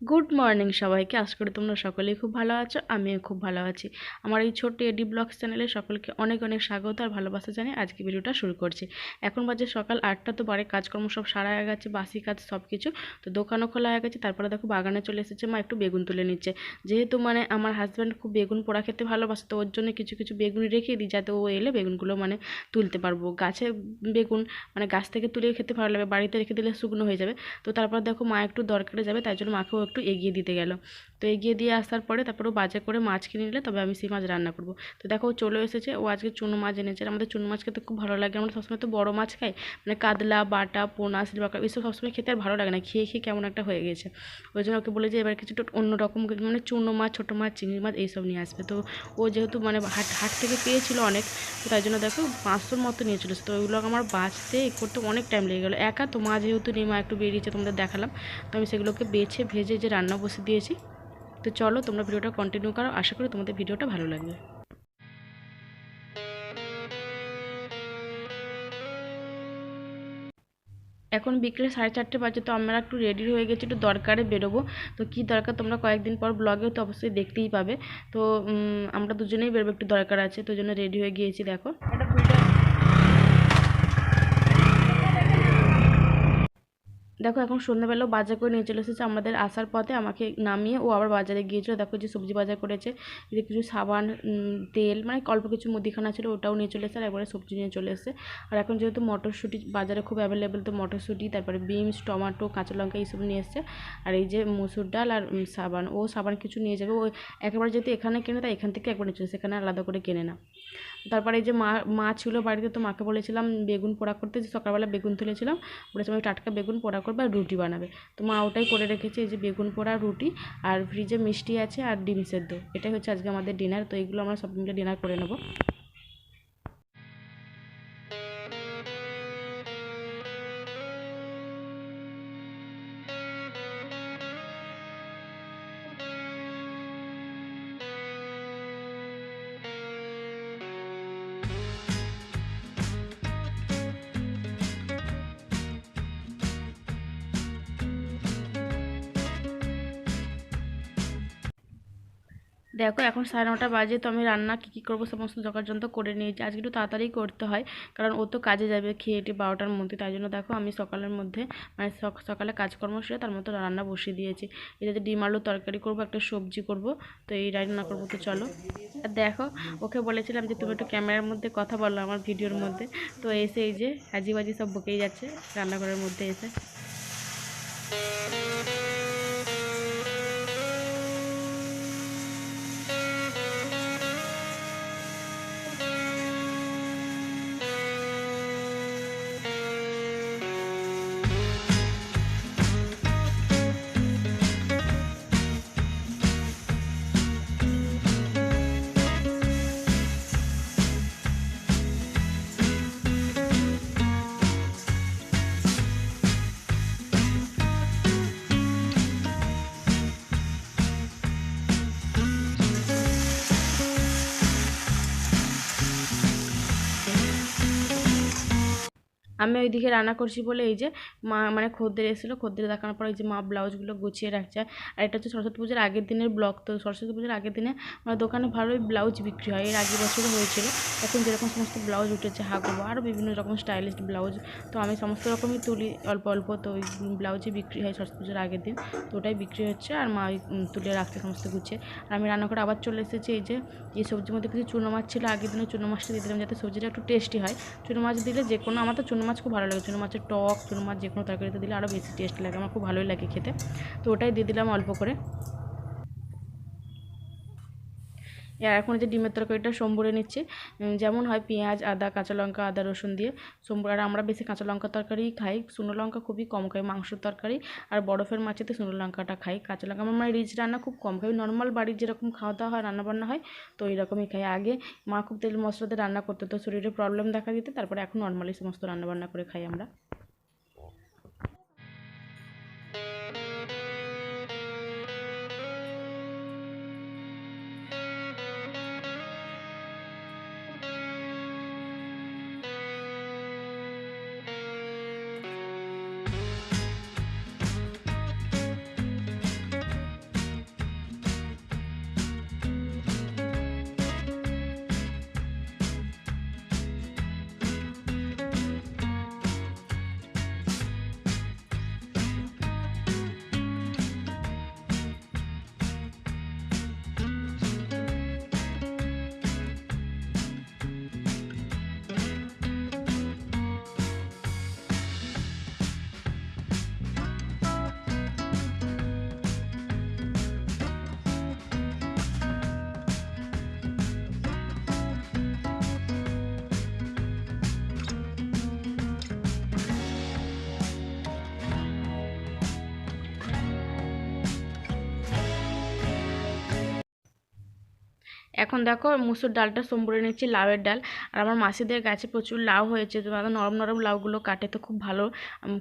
Good morning সবাইকে। আশা করি তোমরা সকলেই খুব ভালো আছো, আমিও খুব ভালো আছি। আমার এই ছোট্ট এডি ব্লগস চ্যানেলে সকলকে অনেক অনেক স্বাগত আর ভালোবাসা জানিয়ে আজকে ভিডিওটা শুরু করছি। এখন বাজে সকাল আটটা, তো বাড়ির কাজকর্ম সব সারা হয়ে গেছে, বাসি কাজ সব কিছু তো দোকানও খোলা হয়ে গেছে, তারপরে দেখো বাগানে চলে এসেছে, মা একটু বেগুন তুলে নিচ্ছে। যেহেতু মানে আমার হাজব্যান্ড খুব বেগুন পোড়া খেতে ভালোবাসে, তো ওর জন্য কিছু কিছু বেগুন রেখে দিই, যাতে ও এলে বেগুনগুলো মানে তুলতে পারব। গাছে বেগুন মানে গাছ থেকে তুলে খেতে ভালো লাগবে বাড়িতে রেখে দিলে শুকনো হয়ে যাবে। তো তারপর দেখো মা একটু দরকারে যাবে, তাই জন্য মাকেও একটু এগিয়ে দিতে গেল। তো এগিয়ে দিয়ে আসার পরে তারপরে ও বাজার করে মাছ কিনে নিলে তবে আমি সেই মাছ রান্না করব। তো দেখো চলে এসেছে, ও আজকে চুনো মাছ এনেছে। আমাদের চুনো মাছ খেতে খুব ভালো লাগে। আমরা সবসময় তো বড়ো মাছ খাই মানে কাতলা, বাটা, পোনা, সিলভার এইসব সবসময় খেতে আর ভালো লাগে না। খেয়ে খেয়ে কেমন একটা হয়ে গেছে। ওই জন্য ওকে বলে যে এবার কিছু অন্যরকম মানে চুনো মাছ, ছোটো মাছ, চিংড়ি মাছ এইসব নিয়ে আসবে। তো ও যেহেতু মানে হাট হাট থেকে পেয়েছিল অনেক, তো তাই জন্য দেখো পাঁচশোর মতো নিয়ে চলেছে। তো ওইগুলো আমার বাঁচতে করতে অনেক টাইম লেগে গেলো। একা তো মা যেহেতু নেই, মা একটু বেরিয়েছে তোমাদের দেখালাম। তো আমি সেগুলোকে বেছে, ভেজে যে রান্না বসে দিয়েছি। তো চলো তোমরা ভিডিওটা কন্টিনিউ করো। আশা করি তোমাদের ভিডিওটা ভালো লাগবে। এখন বিকেলে সাড়ে চারটে বাজে, তো আমরা একটু রেডি হয়ে গেছি, একটু দরকারে বেরোবো। তো কি দরকার তোমরা কয়েকদিন পর ব্লগেও তো অবশ্যই দেখতেই পাবে। তো আমরা দুজনেই বেরোবো, একটু দরকার আছে, তো জন্য রেডি হয়ে গিয়েছি, দেখো। দেখো, এখন সন্ধ্যাবেলাও বাজার করে নিয়ে চলে এসেছে আমাদের আসার পথে। আমাকে নামিয়ে ও আবার বাজারে গিয়েছিল। দেখো যে সবজি বাজার করেছে, যে কিছু সাবান তেল মানে অল্প কিছু মুদিখানা ছিল, ওটাও নিয়ে চলে এসেছে আর একবারে সবজি নিয়ে চলে এসেছে। আর এখন যেহেতু মটরশুঁটি বাজারে খুব অ্যাভেলেবেল তো মটরশুঁটি, তারপরে বিনস, টমাটো, কাঁচা লঙ্কা এইসব নিয়ে এসেছে। আর এই যে মুসুর ডাল আর সাবান, ও সাবান কিছু নিয়ে যাবে। ও একেবারে যেহেতু এখানে কেনে, তাই এখান থেকে একবার নিয়ে চলে এখানে আলাদা করে কেনে না। তারপরে যে মা মা ছিল বাড়িতে, তো মাকে বলেছিলাম, বেগুন পোড়া করতে যে সকালবেলা বেগুন তুলেছিলাম বলেছিলাম টাটকা বেগুন পোড়া করবে আর রুটি বানাবে। তো মা ওটাই করে রেখেছে, এই যে বেগুন পোড়া, রুটি আর ফ্রিজে মিষ্টি আছে আর ডিম সেদ্ধ। এটাই হচ্ছে আজকে আমাদের ডিনার তো এইগুলো আমরা সব মিলে ডিনার করে নেব। দেখো, এখন সাড়ে নটা বাজে, তো আমি রান্না কী কী করব সমস্ত জোগাড়যন্ত্র করে নিয়েছি। আজকে একটু তাড়াতাড়ি করতে হয়, কারণ ও তো কাজে যাবে খেয়ে এটি বারোটার মধ্যে। তাই জন্য দেখো, আমি সকালের মধ্যে মানে সক- সকালে কাজকর্ম সেরে তার মতো রান্না বসিয়ে দিয়েছি। এটাতে ডিম আলু তরকারি করব, একটা সবজি করব, তো এই রান্না করব তো চলো। আর দেখো, ওকে বলেছিলাম যে তুমি একটু ক্যামেরার মধ্যে কথা বলো আমার ভিডিওর মধ্যে। তো এসে এই যে হাজিবাজি সব বকেই যাচ্ছে, রান্নাঘরের মধ্যে এসে। আমি ওইদিকে রান্না করছি বলে এই যে মা মানে খদ্দের এসেছিল, খদ্দের দেখানোর পর এই যে মা ব্লাউজগুলো গুছিয়ে রাখছে। আর এটা হচ্ছে সরস্বতী পুজোর আগের দিনের ব্লগ, তো সরস্বতী পুজোর আগের দিনে আমার দোকানে ভালোই ব্লাউজ বিক্রি হয়, এর আগের বছরও হয়েছিল। এখন যেরকম সমস্ত ব্লাউজ উঠেছে, হাগোবা, আরও বিভিন্ন রকম স্টাইলিশ ব্লাউজ, তো আমি সমস্ত রকমই তুলি, অল্প অল্প তো ওই ব্লাউজই বিক্রি হয় সরস্বতী পুজোর আগের দিন, তো ওটাই বিক্রি হচ্ছে আর মা ওই তুলে রাখছে সমস্ত গুছিয়ে। আর আমি রান্না করে আবার চলে এসেছি, এই যে, এই সবজির মধ্যে কিছু চুনো মাছ ছিল, আগের দিনে চুনো মাছটা দিয়ে দিলাম যাতে সবজিটা একটু টেস্টি হয়। চুনো মাছ দিলে যে কোনো, আমার তো চুনো মাছ খুব ভালো লাগে। চুনো মাছের টক, চুনো মাছ যে কোনো তরকারিতে দিলে আরও বেশি টেস্ট লাগে। আমার খুব ভালোই লাগে খেতে। তো ওটাই দিয়ে দিলাম অল্প করে। আর এখন যে ডিমের তরকারিটা সম্বরে নিচ্ছি। যেমন হয় পেঁয়াজ, আদা, কাঁচা লঙ্কা, আদা, রসুন দিয়ে সম্বর। আর আমরা বেশি কাঁচা লঙ্কা তরকারিই খাই, শুকনো লঙ্কা খুবই কম খাই, মাংসর তরকারি। আর বরফের মাছেতে শুকনো লঙ্কাটা খাই, কাঁচা লঙ্কা। আমার মানে রিচ রান্না খুব কম খাই। নর্মাল বাড়ির যেরকম খাওয়া দাওয়া হয় রান্না বান্না হয়, তো এরকমই খাই। আগে মা খুব তেল মশলাতে রান্না করতে, তো শরীরে প্রবলেম দেখা দিতে, তারপরে এখন নর্মালি সমস্ত রান্না বান্না করে খাই আমরা। এখন দেখো মুসুর ডালটা সম্বরে নিচ্ছি, লাউয়ের ডাল। আর আমার মাসিদের গাছে প্রচুর লাউ হয়েছে, তো নরম নরম লাউগুলো কাটে তো খুব ভালো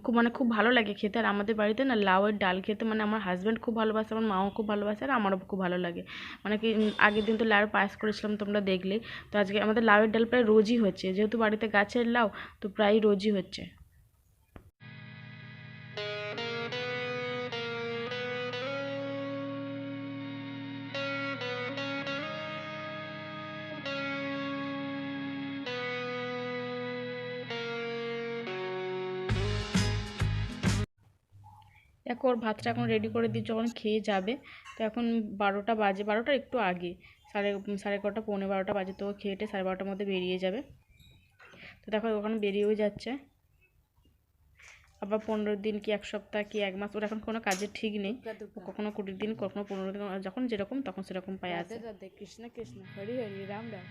খুব মানে খুব ভালো লাগে খেতে। আর আমাদের বাড়িতে না লাউয়ের ডাল খেতে মানে আমার হাজব্যান্ড খুব ভালোবাসে, আমার মাও খুব ভালোবাসে, আর আমারও খুব ভালো লাগে। মানে কি আগের দিন তো লাউয়ের পায়েস করেছিলাম তোমরা দেখলেই তো আজকে আমাদের লাউয়ের ডাল প্রায় রোজই হচ্ছে। যেহেতু বাড়িতে গাছের লাউ, তো প্রায় রোজই হচ্ছে। দেখো ওর ভাতটা এখন রেডি করে দিই যখন খেয়ে যাবে তো এখন বারোটা বাজে বারোটা একটু আগে সাড়ে সাড়ে এগারোটা পৌনে বারোটা বাজে তো খেয়েটে সাড়ে বারোটার মধ্যে বেরিয়ে যাবে। তো দেখো ওখানে বেরিয়েও যাচ্ছে। আবার পনেরো দিন কি এক সপ্তাহ কি এক মাস ওর এখন কোনো কাজের ঠিক নেই। কখনো কুড়ি দিন কখনো পনেরো দিন যখন যেরকম তখন সেরকম পায় রাধে কৃষ্ণ কৃষ্ণ হরি হরি রাম রাম।